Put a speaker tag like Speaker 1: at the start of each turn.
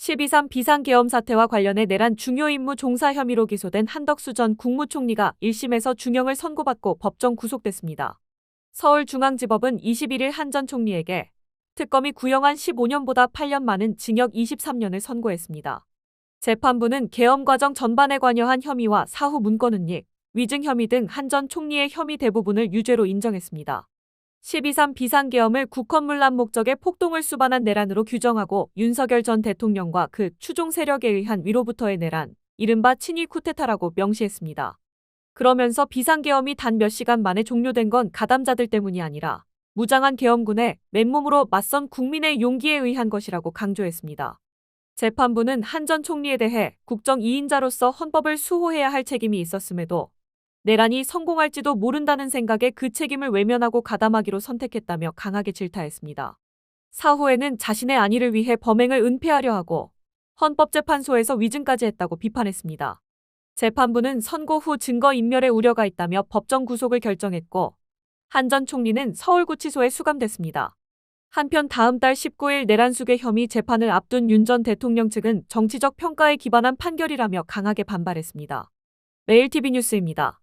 Speaker 1: 12.3 비상계엄 사태와 관련해 내란 중요 임무 종사 혐의로 기소된 한덕수 전 국무총리가 1심에서 중형을 선고받고 법정 구속됐습니다. 서울중앙지법은 21일 한 전 총리에게 특검이 구형한 15년보다 8년 많은 징역 23년을 선고했습니다. 재판부는 계엄 과정 전반에 관여한 혐의와 사후 문건 은닉, 위증 혐의 등 한 전 총리의 혐의 대부분을 유죄로 인정했습니다. 12.3 비상계엄을 국헌문란 목적의 폭동을 수반한 내란으로 규정하고 윤석열 전 대통령과 그 추종 세력에 의한 위로부터의 내란, 이른바 친위 쿠데타라고 명시했습니다. 그러면서 비상계엄이 단 몇 시간 만에 종료된 건 가담자들 때문이 아니라 무장한 계엄군에 맨몸으로 맞선 국민의 용기에 의한 것이라고 강조했습니다. 재판부는 한 전 총리에 대해 국정 2인자로서 헌법을 수호해야 할 책임이 있었음에도 내란이 성공할지도 모른다는 생각에 그 책임을 외면하고 가담하기로 선택했다며 강하게 질타했습니다. 사후에는 자신의 안위를 위해 범행을 은폐하려 하고 헌법재판소에서 위증까지 했다고 비판했습니다. 재판부는 선고 후 증거 인멸의 우려가 있다며 법정 구속을 결정했고 한 전 총리는 서울구치소에 수감됐습니다. 한편 다음 달 19일 내란수계 혐의 재판을 앞둔 윤 전 대통령 측은 정치적 평가에 기반한 판결이라며 강하게 반발했습니다. 매일TV 뉴스입니다.